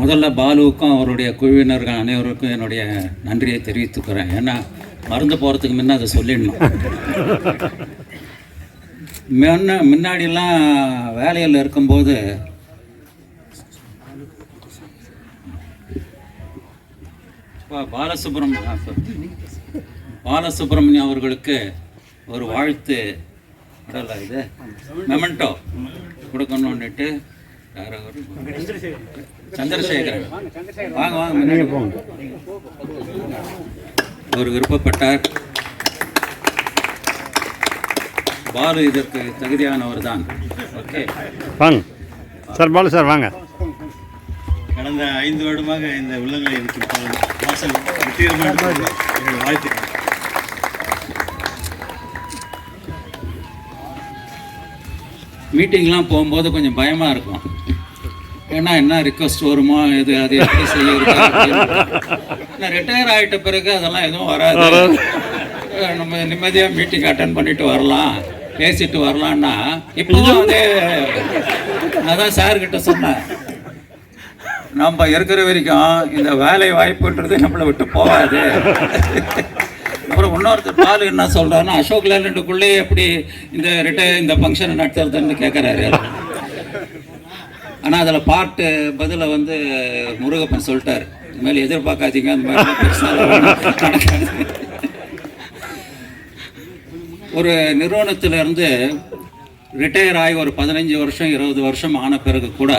முதல்ல பாலுவுக்கும் அவருடைய குழுவினர்கள் அனைவருக்கும் என்னுடைய நன்றியை தெரிவித்துக்கிறேன். ஏன்னா மறந்து போகிறதுக்கு முன்ன அதை சொல்லிடணும். முன்ன முன்னாடிலாம் வேலையில் இருக்கும்போது பாலசுப்ரமணியம் பாலசுப்ரமணியம் அவர்களுக்கு ஒரு வாழ்த்து இது? மெமெண்டோ கொடுக்கணுன்னுட்டு சந்திரசேகரன். வாங்க வாங்க போங்க. அவர் விருப்பப்பட்டார். பாலு இதற்கு தகுதியானவர் தான் ஓகே. வாங்க. சார் பாலு சார் வாங்க. கடந்த ஐந்து வருடமாக இந்த உள்ளங்களை இருக்கின்ற வாசல் என்னோட வாழ்த்துக்கள். மீட்டிங்லாம் போகும்போது கொஞ்சம் பயமாக இருக்கும். ஏன்னா என்ன ரிக்வஸ்ட் வருமோ இது அது எப்படி செய்யறது நான் ரிட்டையர் ஆகிட்ட பிறகு அதெல்லாம் எதுவும் வராது. நம்ம நிம்மதியாக மீட்டிங் அட்டன் பண்ணிட்டு வரலாம் பேசிட்டு வரலான்னா இப்போவும் அதே அதான் சார்கிட்ட சொன்னேன். நம்ம இருக்கிற வரைக்கும் இந்த வேலை வாய்ப்புன்றது நம்மளை விட்டு போகாது. அப்புறம் இன்னொருத்தர் பால் என்ன சொல்கிறாருன்னா அசோக் லேலண்டுக்குள்ளே எப்படி இந்த ரிட்டையர் இந்த ஃபங்க்ஷனை நடத்துறதுன்னு கேட்குறாரு ஆனால் அதில் பாட்டு பதிலை வந்து முருகப்பன் சொல்லிட்டார். இந்த மாதிரி எதிர்பார்க்காதீங்க அந்த மாதிரி பெருசாக ஒரு நிறுவனத்திலேருந்து ரிட்டையர் ஆகி ஒரு பதினஞ்சு வருஷம் இருபது வருஷம் ஆன பிறகு கூட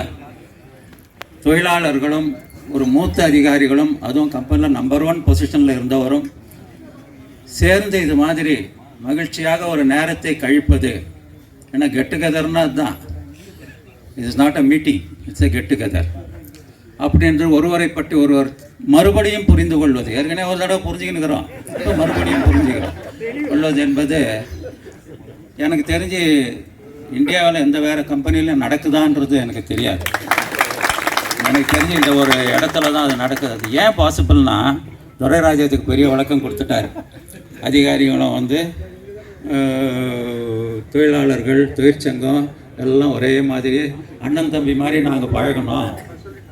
தொழிலாளர்களும் ஒரு மூத்த அதிகாரிகளும் அதுவும் கம்பெனியில் நம்பர் ஒன் பொசிஷனில் இருந்தவரும் சேர்ந்து இது மாதிரி மகிழ்ச்சியாக ஒரு நேரத்தை கழிப்பது. ஏன்னா கெட் டுகெதர்னா அதுதான். It's not a meeting it's a get together அப்படி என்று ஒருவரை பற்றி ஒருவர் மறுபடியும் புரிந்து கொள்வது. ஏற்கனவே ஒரு தடவை புரிஞ்சுக்கினுக்கிறோம் இப்போ மறுபடியும் புரிஞ்சுக்கிறோம். கொள்வது என்பது எனக்கு தெரிஞ்சு இந்தியாவில் எந்த வேறு கம்பெனிலையும் நடக்குதான்றது எனக்கு தெரியாது. எனக்கு தெரிஞ்சு இந்த ஒரு இடத்துல தான் அது நடக்குது. அது ஏன் பாசிபிள்னா துரைராஜத்துக்கு பெரிய வழக்கம் கொடுத்துட்டாரு. அதிகாரிகளும் வந்து தொழிலாளர்கள் தொழிற்சங்கம் எல்லாம் ஒரே மாதிரி அண்ணன் தம்பி மாதிரி நாங்கள் பழகணும்.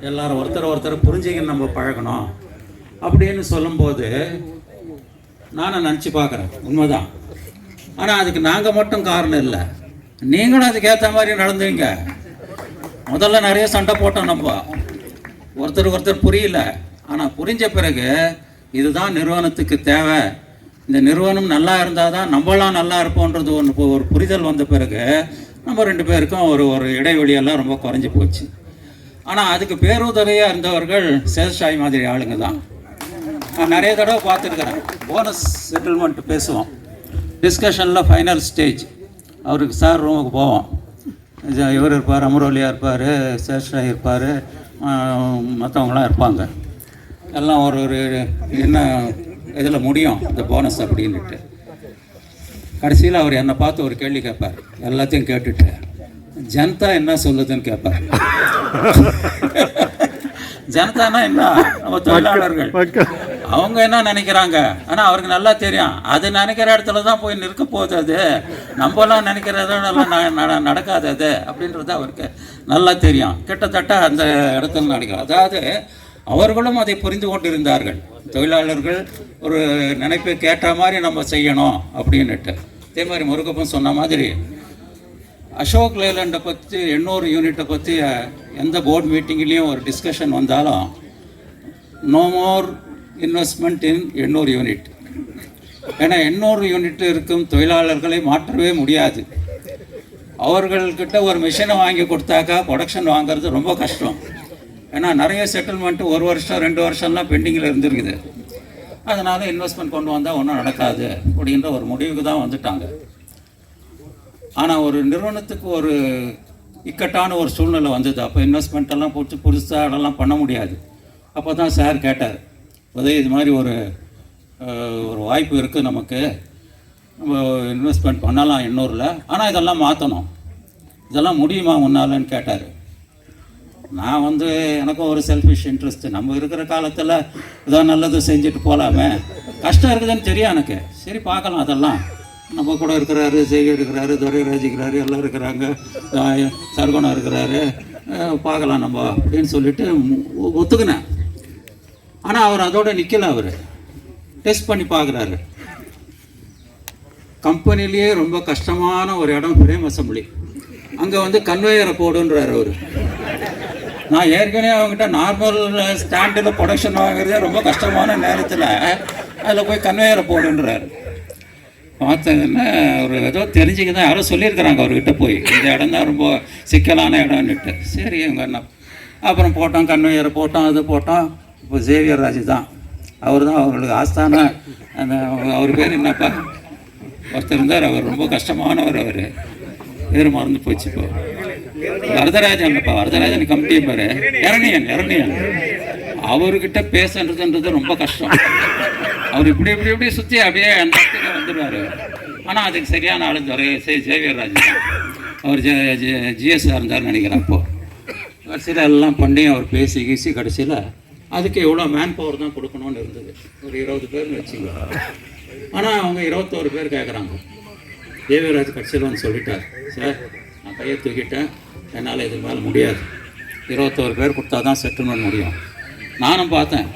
எல்லாரும் ஒருத்தர் ஒருத்தர் புரிஞ்சுக்கின்னு நம்ம பழகணும். அப்படின்னு சொல்லும்போது நானும் நினச்சி பார்க்குறேன். உண்மைதான். ஆனால் அதுக்கு நாங்கள் மட்டும் காரணம் இல்லை. நீங்களும் அதுக்கேற்ற மாதிரி நடந்துவீங்க முதல்ல நிறைய சண்டை போட்டோம் நம்ம. ஒருத்தர் ஒருத்தர் புரியல. ஆனால் புரிஞ்ச பிறகு இதுதான் நிறுவனத்துக்கு தேவை. இந்த நிறுவனம் நல்லா இருந்தால் தான் நம்மளாம் நல்லா இருப்போன்றது ஒன்று ஒரு புரிதல் வந்த பிறகு நம்ம ரெண்டு பேருக்கும் ஒரு ஒரு இடைவெளியெல்லாம் ரொம்ப குறைஞ்சி போச்சு. ஆனால் அதுக்கு பேருதவியாக இருந்தவர்கள் சேஷாய் மாதிரி ஆளுங்க தான். நான் நிறைய தடவை பார்த்துருக்குறேன். போனஸ் செட்டில்மெண்ட் பேசுவோம். டிஸ்கஷனில் ஃபைனல் ஸ்டேஜ் அவருக்கு சார் ரூமுக்கு போவோம். இவர் இருப்பார் அமரோலியா இருப்பார் சேஷாய் இருப்பார் மற்றவங்களாம் இருப்பாங்க. எல்லாம் ஒரு ஒரு என்ன இதில் முடியும் இந்த போனஸ் அப்படின்னுட்டு. கடைசியில் அவர் என்னை பார்த்து ஒரு கேள்வி கேட்பார். எல்லாத்தையும் கேட்டுட்டு ஜனதா என்ன சொல்லுதுன்னு கேட்பார். ஜனதானா என்ன? நம்ம தொழிலாளர்கள். அவங்க என்ன நினைக்கிறாங்க? ஆனால் அவருக்கு நல்லா தெரியும். அது நினைக்கிற இடத்துல தான் போய் நிற்க போகுது அது. நம்மலாம் நினைக்கிறதெல்லாம் நடக்காது அது அப்படின்றது அவருக்கு நல்லா தெரியும். கிட்டத்தட்ட அந்த இடத்துல நடக்கும் அதாவது அவர்களும் அதை புரிந்து கொண்டிருந்தார்கள். தொழிலாளர்கள் ஒரு நினைப்பை கேட்ட மாதிரி நம்ம செய்யணும் அப்படின்னுட்டு. அதே மாதிரி முருகப்பன் சொன்ன மாதிரி அசோக் லேலண்டை பற்றி எண்ணூறு யூனிட்டை பற்றி எந்த போர்டு மீட்டிங்லேயும் ஒரு டிஸ்கஷன் வந்தாலும் நோ மோர் இன்வெஸ்ட்மெண்ட் இன் எண்ணூறு யூனிட் ஏன்னா எண்ணூறு யூனிட் இருக்கும் தொழிலாளர்களை மாற்றவே முடியாது. அவர்கள்கிட்ட ஒரு மிஷினை வாங்கி கொடுத்தாக்கா ப்ரொடக்ஷன் வாங்குறது ரொம்ப கஷ்டம். ஏன்னா நிறைய செட்டில்மெண்ட்டு ஒரு வருஷம் ரெண்டு வருஷம்லாம் பெண்டிங்கில் இருந்திருக்குது. அதனால் இன்வெஸ்ட்மெண்ட் கொண்டு வந்தால் ஒன்றும் நடக்காது அப்படின்ற ஒரு முடிவுக்கு தான் வந்துட்டாங்க. ஆனால் ஒரு நிறுவனத்துக்கு ஒரு இக்கட்டான ஒரு சூழ்நிலை வந்தது. அப்போ இன்வெஸ்ட்மெண்ட் எல்லாம் போட்டு புதுசாக அதெல்லாம் பண்ண முடியாது. அப்போ தான் சார் கேட்டார் உதவி இது மாதிரி ஒரு ஒரு வாய்ப்பு இருக்குது நமக்கு. நம்ம இன்வெஸ்ட்மெண்ட் பண்ணலாம் எண்ணூரில் ஆனால் இதெல்லாம் மாற்றணும் இதெல்லாம் முடியுமா முன்னாலன்னு கேட்டார். நான் வந்து எனக்கும் ஒரு செல்ஃபிஷ் இன்ட்ரெஸ்ட்டு நம்ம இருக்கிற காலத்தில் ஏதோ நல்லது செஞ்சுட்டு போகலாமே கஷ்டம் இருக்குதுன்னு தெரியும் எனக்கு. சரி பார்க்கலாம் அதெல்லாம். நம்ம கூட இருக்கிறாரு செய்ய இருக்கிறாரு துரைராஜ் இருக்கிறாரு எல்லாம் இருக்கிறாங்க. ஆஹ் இருக்கிறாரு. பார்க்கலாம் நம்ம அப்படின்னு சொல்லிட்டு ஒத்துக்கினேன். ஆனால் அவர் அதோட நிற்கல அவர். டெஸ்ட் பண்ணி பார்க்குறாரு. கம்பெனிலேயே ரொம்ப கஷ்டமான ஒரு இடம் பிரேம் அசம்பிளி. அங்கே வந்து கன்வேயரை போடுன்றார் அவர். நான் ஏற்கனவே அவங்ககிட்ட நார்மல் ஸ்டாண்டில் ப்ரொடக்ஷன் வாங்குறதே ரொம்ப கஷ்டமான நேரத்தில் அதில் போய் கன்வேயரை போடுன்றார். பார்த்ததுன்னா ஒரு ஏதோ தெரிஞ்சுக்க தான் யாரோ சொல்லியிருக்கிறாங்க அவர்கிட்ட போய். இந்த இடம் தான் ரொம்ப சிக்கலான இடம்னுட்டு. சரி இவங்க என்ன? அப்புறம் போட்டோம் கன்வேயரை போட்டோம் அது போட்டோம். இப்போ சேவியர் ராஜ் தான். அவர் தான் அவங்களுக்கு ஆஸ்தான. அந்த அவர் பேர் என்னப்பா? ஒருத்தர் இருந்தார். அவர் ரொம்ப கஷ்டமானவர் அவர். பேர் மறந்து போச்சு இப்போ. வரதராஜன்ப்பா வரதராஜன் கமிட்டி பாரு. இரணியன் இரணியன் அவர்கிட்ட பேசுன்றதுன்றது ரொம்ப கஷ்டம். அவர் இப்படி இப்படி இப்படி சுற்றி அப்படியே அந்த இடத்துக்கு வந்துடுவார். ஆனால் அதுக்கு சரியான ஆளு துறை சே சேவியர் ராஜ் தான். அவர் ஜிஎஸ்ஆர் இருந்தார் நினைக்கிறேன் அப்போது கடைசியில் எல்லாம் பண்ணி அவர் பேசி கீசி கடைசியில் அதுக்கு எவ்வளோ மேன் பவர் தான் கொடுக்கணும்னு இருந்தது. ஒரு இருபது பேர்னு வச்சுக்கலாம் ஆனால் அவங்க இருபத்தோரு பேர் கேட்குறாங்க தேவியராஜ் கட்சியில் வந்து சொல்லிட்டார் சார் நான் கையை தூக்கிட்டேன். என்னால் இதுக்கு மேலே முடியாது. இருபத்தோரு பேர் கொடுத்தா தான் செட்டில்மெண்ட் முடியும். நானும் பார்த்தேன்.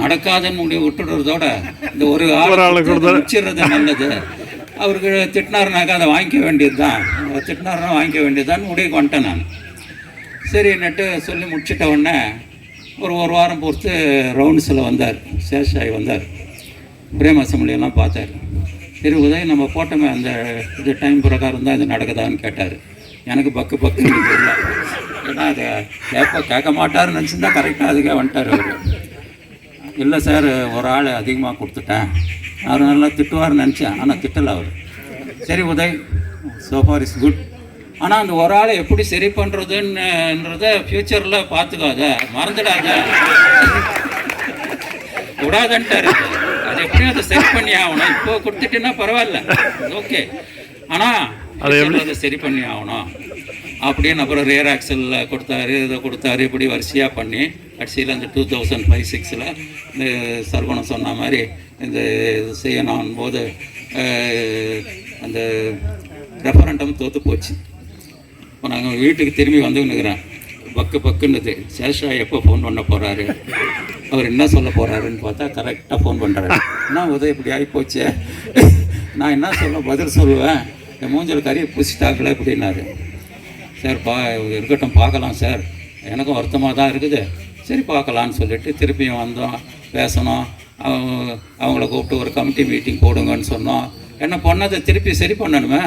நடக்காதுன்னு முடிவு விட்டுடுறதோட இந்த ஒரு ஆள் முடிச்சிடுறது நல்லது. அவருக்கு திட்டினாருனாக்கா அதை வாங்கிக்க வேண்டியது தான் திட்டினாருனா வாங்கிக்க வேண்டியதுதான் முடிவுக்கு வந்துட்டேன் நான். சரி நட்டு சொல்லி முடிச்சிட்ட உடனே ஒரு ஒரு வாரம் பொறுத்து ரவுண்ட்ஸில் வந்தார். சேஷாய் வந்தார். பிரேம் அசம்பிளியெல்லாம் பார்த்தார். சரி உதய் நம்ம போட்டோமே அந்த இது டைம் பிரகாரம் தான் இது நடக்குதான்னு கேட்டார். எனக்கு பக்கு பக்குன்னு தெரியல. ஏன்னா அதை கேட்க கேட்க மாட்டாருன்னு நினச்சிருந்தா கரெக்டாக அதுக்காக வந்துட்டார் அவர். இல்லை சார் ஒரு ஆள் அதிகமாக கொடுத்துட்டேன். அவர் நல்லா திட்டுவார்னு நினச்சேன் ஆனால் திட்டலை அவர். சரி உதய் சோஃபார் இஸ் குட் ஆனால் அந்த ஒரு ஆளை எப்படி சரி பண்ணுறதுன்றத ஃப்யூச்சரில் பார்த்துக்காத மறந்துடாத. விடாதன்ட்டாரு. அது எப்படியும் அதை சரி பண்ணி ஆகணும். இப்போ கொடுத்துட்டேன்னா பரவாயில்ல. ஓகே ஆனால் அதை அதை சரி பண்ணி ஆகணும். அப்படின்னு அப்புறம் ரேர் ஆக்சலில் கொடுத்தாரு இதை கொடுத்தாரு இப்படி வரிசையாக பண்ணி கடைசியில் இந்த டூ தௌசண்ட் ஃபைவ் சிக்ஸில் இந்த சர்வணம் சொன்ன மாதிரி இந்த இது செய்யணும் போது அந்த ரெஃபரண்டம் தோற்று போச்சு. இப்போ நாங்கள் வீட்டுக்கு திரும்பி வந்துன்னுக்குறேன். பக்கு பக்குன்னுது. சேஷா எப்போ ஃபோன் பண்ண போகிறாரு அவர் என்ன சொல்ல போகிறாருன்னு பார்த்தா கரெக்டாக ஃபோன் பண்ணுறாரு என்ன உதவி இப்படி ஆகி போச்சே நான் என்ன சொல்ல பதில் சொல்லுவேன்? என் மூஞ்சல் கறியை பூசிட்டாங்களே அப்படின்னாரு. சார் பா இருக்கட்டும் பார்க்கலாம் சார். எனக்கும் வருத்தமாக தான் இருக்குது. சரி பார்க்கலான்னு சொல்லிட்டு திருப்பியும் வந்தோம். பேசணும். அவங்க அவங்கள கூப்பிட்டு ஒரு கமிட்டி மீட்டிங் போடுங்கன்னு சொன்னோம். என்ன பண்ணதை திருப்பி சரி பண்ணணுமே?